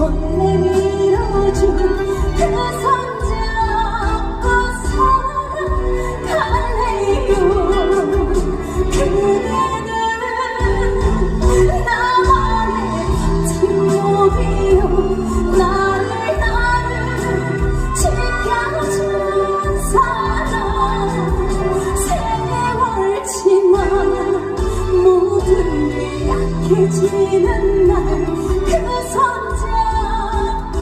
손 내밀어준 그 손질 없고 사랑할래요 그대는 나만의 지옥이요 나를 나를 지켜준 사람 세월 지나 모든 약해지는 날그 손